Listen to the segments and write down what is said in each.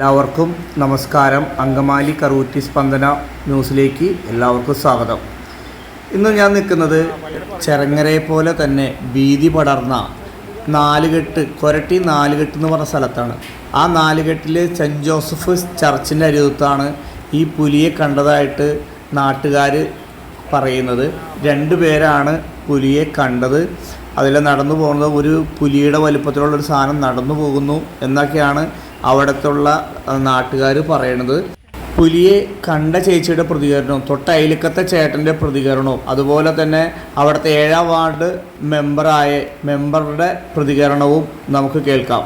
എല്ലാവർക്കും നമസ്കാരം. അങ്കമാലി കറൂറ്റി സ്പന്ദന ന്യൂസിലേക്ക് എല്ലാവർക്കും സ്വാഗതം. ഇന്ന് ഞാൻ നിൽക്കുന്നത് ചെറങ്ങരയെ പോലെ തന്നെ വീതി പടർന്ന നാലുകെട്ട് കൊരട്ടി നാലുകെട്ട് എന്ന് പറഞ്ഞ സ്ഥലത്താണ്. ആ നാലുകെട്ടിലെ സെന്റ് ജോസഫ് ചർച്ചിന്റെ അരുവത്താണ് ഈ പുലിയെ കണ്ടതായിട്ട് നാട്ടുകാർ പറയുന്നത്. രണ്ടു പേരാണ് പുലിയെ കണ്ടത്. അതിൽ നടന്നു പോകുന്നത് ഒരു പുലിയുടെ വലുപ്പത്തിലുള്ള ഒരു സാധനം നടന്നു പോകുന്നു എന്നൊക്കെയാണ് അവിടത്തുള്ള നാട്ടുകാർ പറയണത് പുലിയെ കണ്ട ചേച്ചിയുടെ പ്രതികരണവും തൊട്ട അയലിക്കത്തെ ചേട്ടന്റെ പ്രതികരണവും അതുപോലെ തന്നെ അവിടുത്തെ ഏഴാം വാർഡ് മെമ്പറായ മെമ്പറുടെ പ്രതികരണവും നമുക്ക് കേൾക്കാം.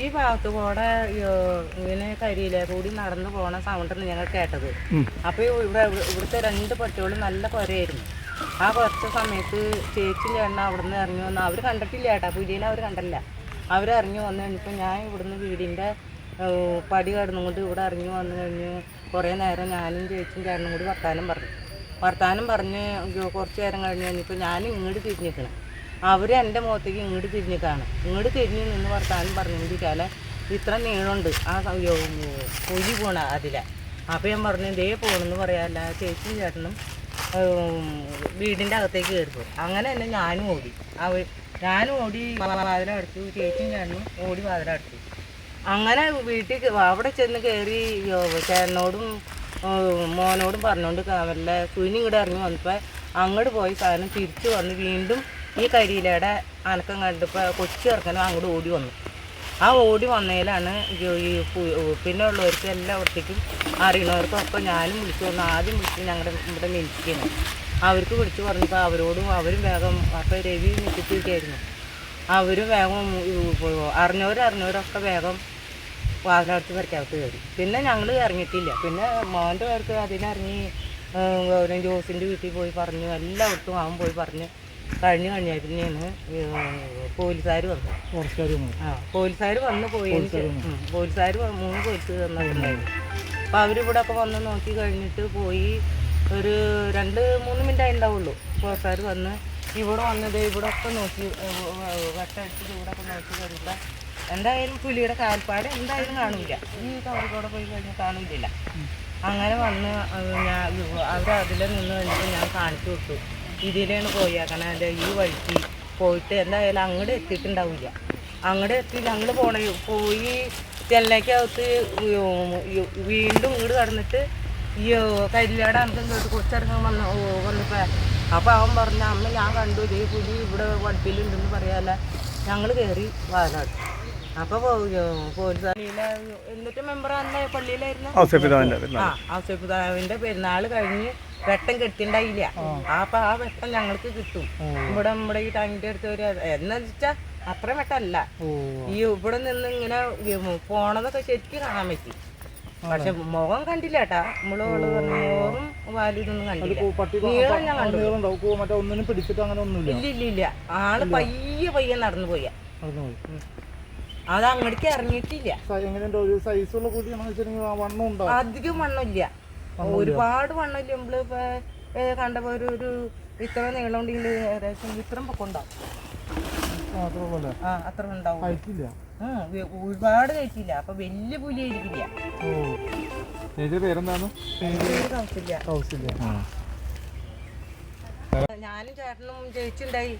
ഈ ഭാഗത്ത് കൂടെ ഇങ്ങനെ കരിയിലെ കൂടി നടന്നു പോണ സൗണ്ടാണ് ഞങ്ങൾ കേട്ടത്. അപ്പൊ ഇവിടെ ഇവിടുത്തെ രണ്ട് പട്ടികളും നല്ല കുരയായിരുന്നു. ആ കുറച്ച സമയത്ത് ചേച്ചി ചേട്ടൻ അവിടെ നിന്ന് ഇറങ്ങി വന്ന്. അവർ കണ്ടിട്ടില്ല ചേട്ടാ പുലിയെ അവർ കണ്ടല്ല ഇറങ്ങി വന്നു കഴിഞ്ഞപ്പോൾ ഞാൻ ഇവിടുന്ന് വീടിന്റെ പടി കടന്നുകൊണ്ട് ഇവിടെ അറിഞ്ഞു വന്നു കഴിഞ്ഞ്. കുറേ നേരം ഞാനും ചേച്ചിയും ചേട്ടനും കൂടി വർത്താനം പറഞ്ഞു. വർത്താനം പറഞ്ഞ് കുറച്ച് നേരം കഴിഞ്ഞ് കഴിഞ്ഞപ്പോൾ ഞാൻ ഇങ്ങോട്ട് തിരിഞ്ഞിരിക്കണം. അവർ എന്റെ മുഖത്തേക്ക് ഇങ്ങോട്ട് തിരിഞ്ഞിക്കാണ് ഇങ്ങോട്ട് തിരിഞ്ഞ് നിന്ന് വർത്താനം പറഞ്ഞുകൊണ്ടിരിക്കാലെ ഇത്ര നീളമുണ്ട്. ആ പൊലി പോണ അതിലെ അപ്പോൾ ഞാൻ പറഞ്ഞു ഇതേ പോണെന്ന് പറയാല്ല ചേച്ചിയും ചേട്ടനും വീടിന്റെ അകത്തേക്ക് കയറിപ്പോ അങ്ങനെ തന്നെ ഞാനും ഓടി. അവ ഞാനും ഓടി വാതിലടച്ചു ചേച്ചിയും ഞാനും ഓടി വാതിലടച്ചു അങ്ങനെ വീട്ടിൽ അവിടെ ചെന്ന് കയറി ചേട്ടനോടും മോനോടും പറഞ്ഞുകൊണ്ട് അവരുടെ കുഞ്ഞി ഇങ്ങോട്ട് ഇറങ്ങി വന്നപ്പോൾ അങ്ങോട്ട് പോയി സാധനം തിരിച്ചു വന്ന് വീണ്ടും ഈ കരിയിലയുടെ അനക്കം കണ്ടപ്പോൾ കൊച്ചു ഇറക്കാനും അങ്ങോട്ട് ഓടി വന്നു. ആ ഓടി വന്നതിലാണ് പിന്നെ ഉള്ളവർക്ക് എല്ലാവർക്കും അറിയണവർക്കൊക്കെ ഞാനും വിളിച്ചു വന്നു. ആദ്യം വിളിച്ച് ഞങ്ങളുടെ ഇവിടെ മിനിറ്റിക്കുന്നു അവർക്ക് വിളിച്ചു പറഞ്ഞപ്പോൾ അവരോടും അവരും വേഗം അപ്പോൾ രവി മിറ്റിട്ടിരിക്കായിരുന്നു അവരും വേഗം അറിഞ്ഞവരും അറിഞ്ഞവരൊക്കെ വേഗം വാതിലടുത്ത് വരയ്ക്കകത്ത് കയറി. പിന്നെ ഞങ്ങൾ ഇറങ്ങിയിട്ടില്ല. പിന്നെ മോന്റെ പേർക്ക് അതിനിറങ്ങി ഗവൺമെന്റ് ജോസിന്റെ വീട്ടിൽ പോയി പറഞ്ഞു എല്ലായിടത്തും അവൻ പോയി പറഞ്ഞ് കഴിഞ്ഞ് കഴിഞ്ഞാണ് പോലീസുകാർ വന്നു. ആ പോലീസുകാർ വന്ന് പോയി പോലീസുകാർ മൂന്ന് പോലീസ് വന്നിട്ടുണ്ടായിരുന്നു അപ്പോൾ അവരിവിടെ ഒക്കെ വന്ന് നോക്കി കഴിഞ്ഞിട്ട് പോയി ഒരു രണ്ട് മൂന്ന് മിനിറ്റ് ആയിട്ടുണ്ടാവുള്ളൂ പോലീസുകാർ വന്ന് ഇവിടെ വന്നത് ഇവിടെ ഒക്കെ നോക്കി വട്ടടിച്ചിട്ട് ഇവിടെ ഒക്കെ നോക്കി കഴിഞ്ഞപ്പോൾ എന്തായാലും പുലിയുടെ കാൽപ്പാട് എന്തായാലും കാണില്ല. ഈ കവറിക്കൂടെ പോയി കഴിഞ്ഞാൽ കാണില്ല അങ്ങനെ വന്ന് ഞാൻ അവർ അതിൽ നിന്ന് കഴിഞ്ഞിട്ട് ഞാൻ കാണിച്ചു കൊടുത്തു. ഇതിലാണ് പോയേക്കണം. എന്റെ ഈ വഴിക്ക് പോയിട്ട് എന്തായാലും അങ്ങോട്ട് എത്തിയിട്ടുണ്ടാവില്ല. അങ്ങോട്ട് എത്തി ഞങ്ങൾ പോണ പോയി ചെല്ലയ്ക്കകത്ത് വീണ്ടും ഇങ്ങോട്ട് കടന്നിട്ട് ഈ കരിലയുടെ അനക്കം കേട്ട് കുറച്ചിറങ്ങാൻ വന്ന വന്നപ്പോൾ അപ്പോൾ അവൻ പറഞ്ഞ അമ്മ ഞാൻ കണ്ടു ഇതേ പുലി ഇവിടെ വടുപ്പിലുണ്ടെന്ന് പറയാല്ല? ഞങ്ങൾ കയറി വാതിലടച്ചു അപ്പോൾ പോലീസ് എന്നിട്ട് മെമ്പർ അന്ന് പള്ളിയിലായിരുന്നു? ആ ഔസേപ്പിതാവിന്റെ പെരുന്നാൾ കഴിഞ്ഞ് വെട്ടം കെട്ടിണ്ടായില്ല. അപ്പൊ ആ വെട്ടം ഞങ്ങൾക്ക് കിട്ടും. ഇവിടെ നമ്മുടെ ഈ ടാങ്കിന്റെ അടുത്ത് ഒരു എന്ന് വെച്ചാ അത്ര വെട്ടമല്ല ഈ ഇവിടെ നിന്ന് ഇങ്ങനെ പോണതൊക്കെ ശരിക്കും കാണാൻ പറ്റി. പക്ഷെ മുഖം കണ്ടില്ല കേട്ടാ നമ്മൾ പറഞ്ഞോറും വാലിതൊന്നും കണ്ടില്ല. നീളം ഞാൻ കണ്ടു. ഇല്ല ഇല്ല ഇല്ല. ആൾ പയ്യെ പയ്യെ നടന്നു പോയാ. അത് അങ്ങോട്ടേക്ക് ഇറങ്ങിയിട്ടില്ല. വണ്ണം അധികം വണ്ണമില്ല ഒരുപാട് വണ്ണമില്ല നമ്മൾ ഇപ്പൊ ഏ, കണ്ടപ്പോ ഒരു ഒരു ഇത്ര നീളം ഉണ്ടെങ്കിൽ ഏകദേശം ഇത്രയും പൊക്കുണ്ടാവും ആ അത്ര ഉണ്ടാവും. ഒരുപാട് കഴിച്ചില്ല അപ്പൊ വലിയ പുലി ആയിരിക്കില്ല. ഞാനും ചേട്ടനും ജയിച്ചുണ്ടായി.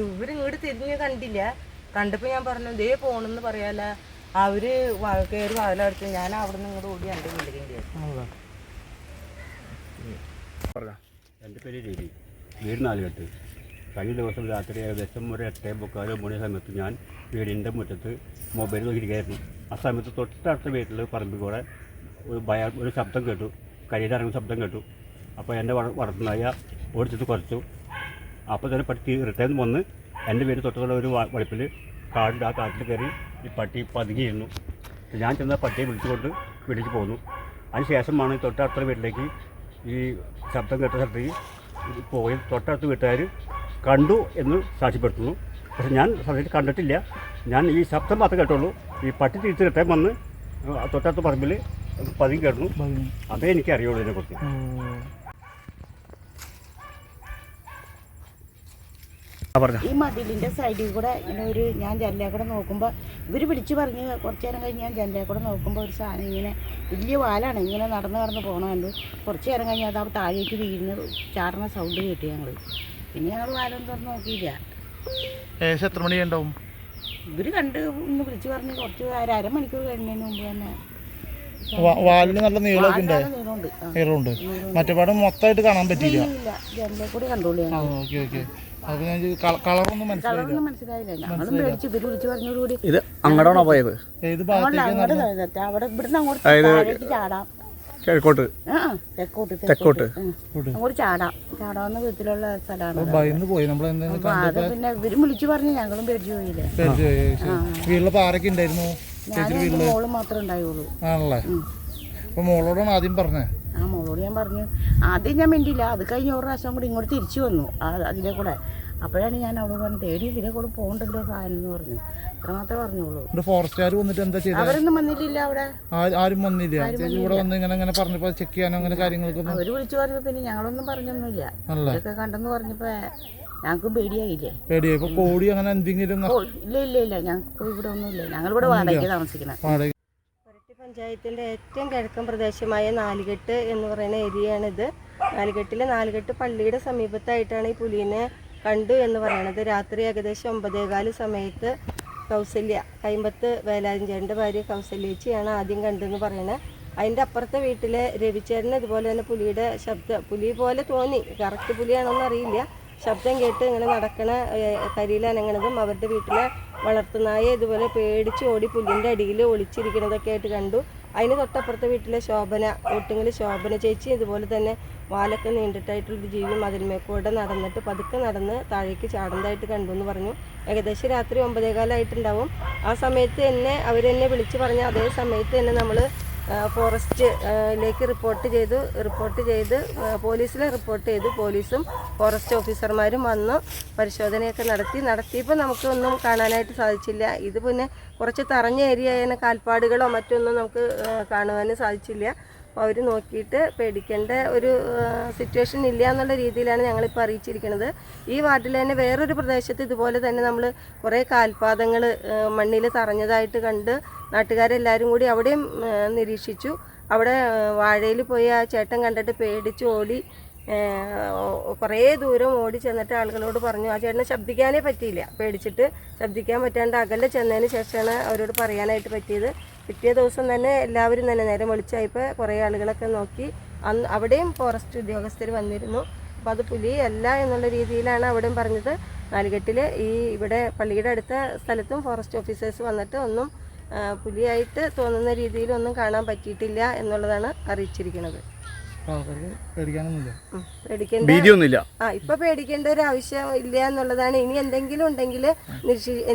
ഇവർ ഇങ്ങോട്ട് തിരിഞ്ഞ് കണ്ടില്ല. കണ്ടപ്പോ ഞാൻ പറഞ്ഞു ദേ പോണെന്ന് പറയാല അവർ കയറി വാതിലടുത്ത് ഞാൻ അവിടെ നിന്ന് ഇങ്ങോട്ട് ഓടി എന്റെ വീട്ടിലേക്ക് എന്റെ പേര് രീതി. വീട് നാലുകെട്ട് കഴിഞ്ഞ ദിവസം രാത്രി ഏകദേശം ഒരു എട്ടേ മുക്കാൽ മണി സമയത്ത് ഞാൻ വീടിന്റെ മുറ്റത്ത് മൊബൈൽ നോക്കിയിരിക്കുകയായിരുന്നു. ആ സമയത്ത് തൊട്ടടുത്ത വീട്ടിൽ പറമ്പിൽ കൂടെ ഒരു ഭയ ഒരു ശബ്ദം കേട്ടു. കരിയിലിറങ്ങുന്ന ശബ്ദം കേട്ടു. അപ്പോൾ എന്റെ വടത്തുനായ ഓടിച്ചിട്ട് കുറച്ചു. അപ്പോൾ തന്നെ പറ്റി റിട്ടേൺ വന്ന് എന്റെ വീട് തൊട്ടുള്ള ഒരു വളിപ്പിൽ വളപ്പിൽ കാടിന്റെ ആ കാട്ടിൽ കയറി ഈ പട്ടി പതുങ്ങിയിരുന്നു ഞാൻ ചെന്ന പട്ടിയെ വിളിച്ചുകൊണ്ട് വീട്ടിലേക്ക് പോന്നു. അതിന് ശേഷമാണ് തൊട്ടടുത്ത വീട്ടിലേക്ക് ഈ ശബ്ദം കേട്ട സ്ഥലത്തേക്ക് പോയി. തൊട്ടടുത്ത വീട്ടുകാർ കണ്ടു എന്ന് സാക്ഷ്യപ്പെടുത്തുന്നു. പക്ഷെ ഞാൻ സത്യത്തിൽ കണ്ടിട്ടില്ല. ഞാൻ ഈ ശബ്ദം മാത്രം കേട്ടുള്ളൂ. ഈ പട്ടി തിരിച്ച് കിട്ടാൻ വന്ന് തൊട്ടടുത്ത പറമ്പിൽ പതുങ്ങി കേട്ടു അതേ എനിക്ക് അറിയുള്ളൂ ഇതിനെക്കുറിച്ച് ആ പറഞ്ഞോ ഈ മതിലിന്റെ സൈഡിൽ കൂടെ ഇങ്ങനെ ഒരു ഞാൻ ജനലേ കൂടെ നോക്കുമ്പോൾ ഇവർ വിളിച്ചു പറഞ്ഞ് കുറച്ചു നേരം കഴിഞ്ഞ് ഞാൻ ജനലേ കൂടെ നോക്കുമ്പോൾ ഒരു സാധനം ഇങ്ങനെ വലിയ വാലാണ് ഇങ്ങനെ നടന്ന് നടന്ന് പോകണ കണ്ടു കുറച്ചു നേരം കഴിഞ്ഞ് അത് അവിടെ താഴേക്ക് വീഴുന്ന ചാടുന്ന സൗണ്ട് കേട്ടു ഞങ്ങൾ പിന്നെ ഞങ്ങൾ വാലൊന്നും തുറന്ന് നോക്കിയില്ല. ഏകദേശം എത്ര മണി ഉണ്ടാവും? ഇവർ കണ്ട് ഒന്ന് വിളിച്ചു പറഞ്ഞ് കുറച്ച് ഒരു അരമണിക്കൂർ കഴിഞ്ഞതിന് മുമ്പ് തന്നെ വാലിന് നല്ല നീളമൊക്കെ ഉണ്ട്. നീളമുണ്ട്. മറ്റേ പാടം മൊത്തമായിട്ട് കാണാൻ പറ്റിയില്ല. ഇല്ല ജനലേ കൂടെ കണ്ടോളൂ ഓക്കെ ഓക്കെ. കളറൊന്നും മനസ്സിലായില്ല. കളറൊന്നും മനസ്സിലായില്ല. ഞങ്ങളും പേടിച്ച് ഇവർ വിളിച്ചു പറഞ്ഞോടുകൂടി ഇത് അങ്ങോട്ടാണോ പോയത്? ഏത് അങ്ങോട്ട്. അവിടെ ഇവിടുന്ന് അങ്ങോട്ട് അതായത് താഴേക്ക് ചാടാം. കിഴക്കോട്ട്. ആ തെക്കോട്ട് തെക്കോട്ട്. അങ്ങോട്ട് ചാടാം. ചാടാവുന്ന വീട്ടിലുള്ള സ്ഥലമാണ് ഭയന്ന് പോയി. നമ്മൾ അത് പിന്നെ ഇവർ വിളിച്ചു പറഞ്ഞു ഞങ്ങളും പേടിച്ചു പോയില്ലേ. വീട്ടിലെ പാരൊക്കെ ഉണ്ടായിരുന്നു. ഞാനും എന്റെ മോളും മാത്രമേ ഉണ്ടായുള്ളൂ. ആണല്ലേ? അപ്പൊ മോളോടാണ് ആദ്യം പറഞ്ഞേ. ആ മോളോട് ഞാൻ പറഞ്ഞു. ആദ്യം ഞാൻ മിണ്ടില്ല അത് കഴിഞ്ഞ ഒരു പ്രാവശ്യം കൂടി ഇങ്ങോട്ട് തിരിച്ചു വന്നു അതിലെ കൂടെ. അപ്പോഴാണ് ഞാൻ അവളോട് പറഞ്ഞു തേടി ഇതിലെ കൂടെ പോകണ്ടല്ലോ സാധനം എന്ന് പറഞ്ഞു. അത്ര മാത്രമേ പറഞ്ഞോളൂ ഇവിടെ ഫോറസ്റ്റുകാർ വന്നിട്ട് എന്താ ചെയ്തത് അവരൊന്നും വന്നിട്ടില്ല അവിടെ. ആരും വന്നില്ല. ഇവിടെ വന്ന് ഇങ്ങനെ ഇങ്ങനെ പറഞ്ഞപ്പോൾ ചെക്ക് ചെയ്യാനോ അങ്ങനെ കാര്യങ്ങളൊക്കെ അവർ വിളിച്ചു പറഞ്ഞു പിന്നെ ഞങ്ങളൊന്നും പറഞ്ഞൊന്നുമില്ല. ഇതൊക്കെ കണ്ടെന്ന് പറഞ്ഞപ്പോ ഞങ്ങൾക്ക് പേടിയായില്ലേ? പേടിയായി. ഇപ്പൊ കോടി അങ്ങനെ എന്തെങ്കിലും ഇല്ല ഇല്ല ഇല്ല. ഞങ്ങൾക്ക് ഇവിടെ ഒന്നുമില്ല. ഇല്ല വാടകയ്ക്ക് ഇവിടെ വാടകയ്ക്ക് കൊരട്ടി പഞ്ചായത്തിന്റെ ഏറ്റവും കിഴക്കൻ പ്രദേശമായ നാലുകെട്ട് എന്ന് പറയുന്ന ഏരിയയാണിത്. നാലുകെട്ടിലെ നാലുകെട്ട് പള്ളിയുടെ സമീപത്തായിട്ടാണ് ഈ പുലിനെ കണ്ടു എന്ന് പറയുന്നത് രാത്രി ഏകദേശം ഒമ്പതേകാൽ സമയത്ത് കൗസല്യ കൈമ്പത്ത് വേലാഞ്ചേന്റെ ഭാര്യ കൗസല്യേച്ചിയാണ് ആദ്യം കണ്ടെന്ന് പറയുന്നത് അതിന്റെ അപ്പുറത്തെ വീട്ടിലെ രവിചേരന് ഇതുപോലെ തന്നെ പുലിയുടെ ശബ്ദം പുലി പോലെ തോന്നി. കറക്റ്റ് പുലിയാണോന്ന് അറിയില്ല. ശബ്ദം കേട്ട് ഇങ്ങനെ നടക്കണ കരിയിലാണ് അനങ്ങണതും അവരുടെ വീട്ടിലെ വളർത്തുനായ ഇതുപോലെ പേടിച്ച് ഓടി പുല്ലിന്റെ അടിയിൽ ഒളിച്ചിരിക്കുന്നതൊക്കെ ആയിട്ട് കണ്ടു. അതിന് തൊട്ടപ്പുറത്തെ വീട്ടിലെ ശോഭന ഒട്ടുങ്ങൽ ശോഭന ചേച്ചി ഇതുപോലെ തന്നെ വാലൊക്കെ നീണ്ടിട്ടായിട്ടുള്ളൊരു ജീവി മതിൽമേക്കൂടെ നടന്നിട്ട് പതുക്കെ നടന്ന് താഴേക്ക് ചാടുന്നതായിട്ട് കണ്ടു എന്ന് പറഞ്ഞു. ഏകദേശം രാത്രി ഒമ്പതേകാലമായിട്ടുണ്ടാവും ആ സമയത്ത് എന്നെ അവരെന്നെ വിളിച്ച് പറഞ്ഞ അതേ സമയത്ത് തന്നെ നമ്മൾ ഫോറസ്റ്റിലേക്ക് റിപ്പോർട്ട് ചെയ്തു റിപ്പോർട്ട് ചെയ്ത് പോലീസിലെ റിപ്പോർട്ട് ചെയ്തു. പോലീസും ഫോറസ്റ്റ് ഓഫീസർമാരും വന്ന് പരിശോധനയൊക്കെ നടത്തി. നടത്തിയപ്പോൾ നമുക്കൊന്നും കാണാനായിട്ട് സാധിച്ചില്ല. ഇത് പിന്നെ കുറച്ച് തറഞ്ഞ ഏരിയ കാൽപ്പാടുകളോ മറ്റൊന്നും നമുക്ക് കാണുവാനും സാധിച്ചില്ല. അവർ നോക്കിയിട്ട് പേടിക്കേണ്ട ഒരു സിറ്റുവേഷൻ ഇല്ല എന്നുള്ള രീതിയിലാണ് ഞങ്ങളിപ്പോൾ അറിയിച്ചിരിക്കുന്നത് ഈ വാർഡിൽ തന്നെ വേറൊരു പ്രദേശത്ത് ഇതുപോലെ തന്നെ നമ്മൾ കുറേ കാൽപാദങ്ങൾ മണ്ണിൽ തറഞ്ഞതായിട്ട് കണ്ട് നാട്ടുകാരെല്ലാവരും കൂടി അവിടെയും നിരീക്ഷിച്ചു. അവിടെ വാഴയിൽ പോയി ആ ചേട്ടൻ കണ്ടിട്ട് പേടിച്ച് ഓടി കുറേ ദൂരം ഓടി ചെന്നിട്ട് ആളുകളോട് പറഞ്ഞു ആ ചേട്ടനെ ശബ്ദിക്കാനേ പറ്റിയില്ല. പേടിച്ചിട്ട് ശബ്ദിക്കാൻ പറ്റാണ്ട് അകലെ ചെന്നതിന് ശേഷമാണ് അവരോട് പറയാനായിട്ട് പറ്റിയത്. പിറ്റേ ദിവസം തന്നെ എല്ലാവരും തന്നെ നേരം വെളിച്ചായപ്പോൾ കുറേ ആളുകളൊക്കെ നോക്കി. അന്ന് അവിടെയും ഫോറസ്റ്റ് ഉദ്യോഗസ്ഥർ വന്നിരുന്നു. അപ്പോൾ അത് പുലി അല്ല എന്നുള്ള രീതിയിലാണ് അവിടെയും പറഞ്ഞത്. നാലുകെട്ടിൽ ഈ ഇവിടെ പള്ളിയുടെ അടുത്ത സ്ഥലത്തും ഫോറസ്റ്റ് ഓഫീസേഴ്സ് വന്നിട്ട് ഒന്നും പുലിയായിട്ട് തോന്നുന്ന രീതിയിലൊന്നും കാണാൻ പറ്റിയിട്ടില്ല എന്നുള്ളതാണ് അറിയിച്ചിരിക്കുന്നത്. പേടിക്കേണ്ട ഭീതിയൊന്നുമില്ല. ആ ഇപ്പൊ പേടിക്കേണ്ട ഒരു ആവശ്യം ഇല്ല എന്നുള്ളതാണ്. ഇനി എന്തെങ്കിലും ഉണ്ടെങ്കിൽ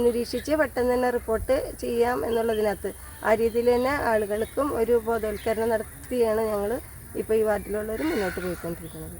നിരീക്ഷിച്ച് പെട്ടെന്ന് തന്നെ റിപ്പോർട്ട് ചെയ്യാം എന്നുള്ളതിനകത്ത്. ആ രീതിയിൽ തന്നെ ആളുകൾക്കും ഒരു ബോധവൽക്കരണം നടത്തിയാണ് ഞങ്ങൾ ഇപ്പോൾ ഈ വാർഡിലുള്ളവർ മുന്നോട്ട് പോയിക്കൊണ്ടിരിക്കുന്നത്.